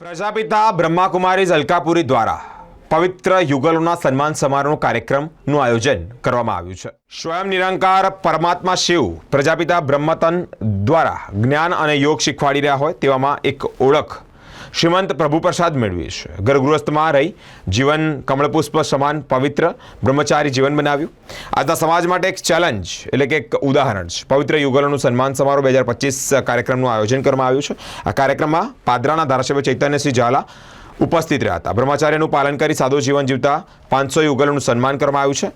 પ્રજાપિતા બ્રહ્માકુમારી અલકાપુરી દ્વારા પવિત્ર યુગલોના સન્માન સમારોહ કાર્યક્રમનું આયોજન કરવામાં આવ્યું છે. સ્વયં નિરંકાર પરમાત્મા શિવ પ્રજાપિતા બ્રહ્મતન દ્વારા જ્ઞાન અને યોગ શીખવાડી રહ્યા હોય તેવામાં એક ઓળખ શ્રીમંત પ્રભુપ્રસાદ મેળવી છે ગર્ભગૃહસ્થમાં રહી જીવન કમળપુષ્પ સમાન પવિત્ર બ્રહ્મચારી જીવન બનાવ્યું. આજના સમાજ માટે એક ચેલેન્જ એટલે કે એક ઉદાહરણ છે. પવિત્ર યુગલોનું સન્માન સમારોહ બે હજાર પચીસ કાર્યક્રમનું આયોજન કરવામાં આવ્યું છે. આ કાર્યક્રમમાં પાદરાના ધારાસભ્ય ચૈતન્યસિંહ ઝાલા ઉપસ્થિત રહ્યા હતા. બ્રહ્મચાર્યનું પાલન કરી સાદું જીવન જીવતા પાંચસો યુગલોનું સન્માન કરવામાં આવ્યું છે.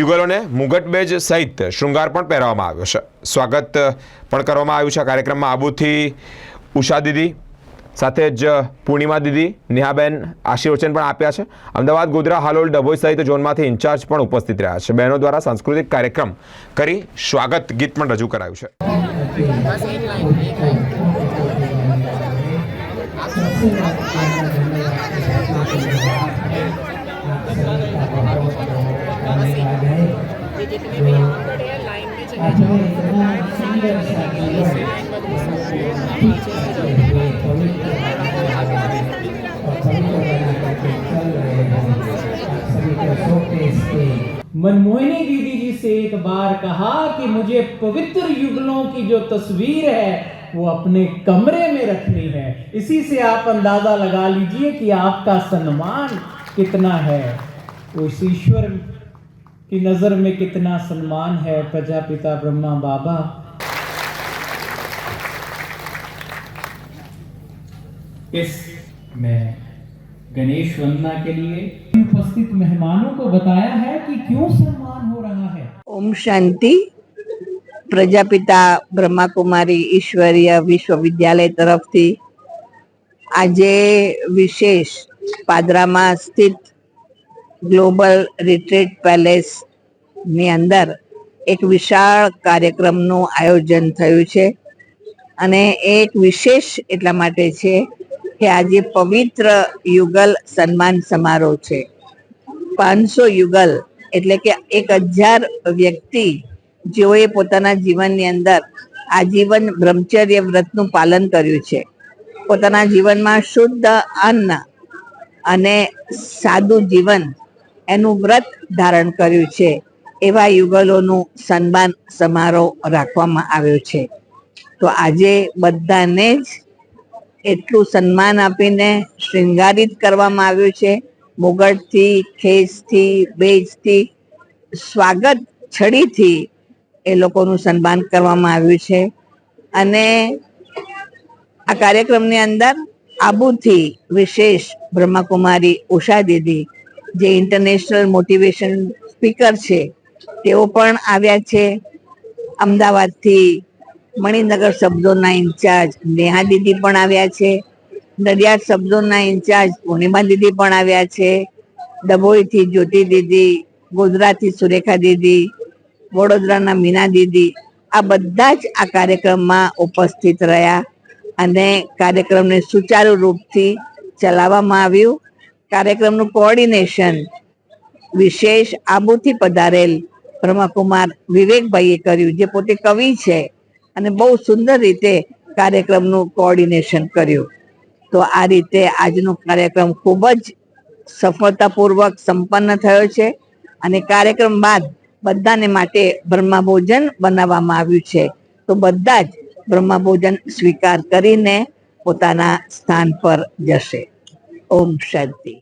યુગલોને મુગટબેજ સહિત શૃંગાર પણ પહેરવામાં આવ્યો છે. સ્વાગત પણ કરવામાં આવ્યું છે આ કાર્યક્રમમાં આબુથી ઉષા દીદી સાથે જ પૂર્ણિમા દીદી, નેહાબેન આશીર્વચન પણ આપ્યા છે. અમદાવાદ, ગોધરા, હાલોલ, ડભોઈ સહિત ઝોનમાંથી ઇન્ચાર્જ પણ ઉપસ્થિત રહ્યા છે. બહેનો દ્વારા સાંસ્કૃતિક કાર્યક્રમ કરી સ્વાગત ગીત પણ રજૂ કરાયું છે. जितने भी यहाँ खड़े हैं लाइन में चले जाओ मनमोहिनी दीदी जी से एक बार कहा कि मुझे पवित्र युगलों की जो तस्वीर है, वो अपने कमरे में रखनी है। इसी से आप अंदाज़ा लगा लीजिए कि आपका सम्मान कितना है। उस ईश्वर की नजर में कितना सम्मान है प्रजापिता ब्रह्मा बाबा इस में गणेश वंदना के लिए उपस्थित मेहमानों को बताया है कि क्यों सम्मान हो रहा है ઓમ શાંતિ પ્રજાપિતા બ્રહ્માકુમારી ઈશ્વરીય વિશ્વવિદ્યાલય તરફથી આજે વિશેષ પાદરામાં સ્થિત ગ્લોબલ રિટ્રીટ પેલેસની અંદર એક વિશાળ કાર્યક્રમનું આયોજન થયું છે. અને એક વિશેષ એટલા માટે છે કે આજે પવિત્ર યુગલ સન્માન સમારોહ છે. પાંચસો યુગલ એટલે કે એક હજાર વ્યક્તિ જેઓએ પોતાના જીવનની અંદર આજીવન બ્રહ્મચર્ય વ્રતનું પાલન કર્યું છે. પોતાના જીવનમાં શુદ્ધ અન્ન અને સાદું જીવન એનું વ્રત ધારણ કર્યું છે. એવા યુગલોનું સન્માન સમારોહ રાખવામાં આવ્યો છે. તો આજે બધાને જ એટલું સન્માન આપીને શૃંગારિત કરવામાં આવ્યું છે. મુગટથી ખેસથી, બેજથી, સ્વાગત છડીથી એ લોકોનું સન્માન કરવામાં આવ્યું છે. અને આ કાર્યક્રમની અંદર આબુથી વિશેષ બ્રહ્માકુમારી ઉષા દીદી જે ઇન્ટરનેશનલ મોટિવેશન સ્પીકર છે, તેઓ પણ આવ્યા છે અમદાવાદથી. મણિનગર શબ્દોના ઇન્ચાર્જ નેહા દીદી પણ આવ્યા છે. નડિયાદ શબ્દોના ઇન્ચાર્જ પૂર્ણિમા દીદી પણ આવ્યા છે. ડભોઈથી જ્યોતિ દીદી ગોધરાથી સુરેખા દીદી, વડોદરાના મીના દીદી આ બધા જ આ કાર્યક્રમમાં ઉપસ્થિત રહ્યા અને કાર્યક્રમને સુચારુ રૂપથી ચલાવવામાં આવ્યું. કાર્યક્રમનું કોઓર્ડિનેશન વિશેષ આબુથી પધારેલ બ્રહ્મકુમાર વિવેકભાઈએ કર્યું, જે પોતે કવિ છે અને બહુ સુંદર રીતે કાર્યક્રમનું કોઓર્ડિનેશન કર્યું. તો આ રીતે આજનો કાર્યક્રમ ખૂબ જ સફળતાપૂર્વક સંપન્ન થયો છે અને કાર્યક્રમ બાદ બધાને માટે બ્રહ્મા ભોજન બનાવવામાં આવ્યું છે. તો બધા જ બ્રહ્મા ભોજન સ્વીકાર કરીને પોતાના સ્થાન પર જશે. ஓம் சாந்தி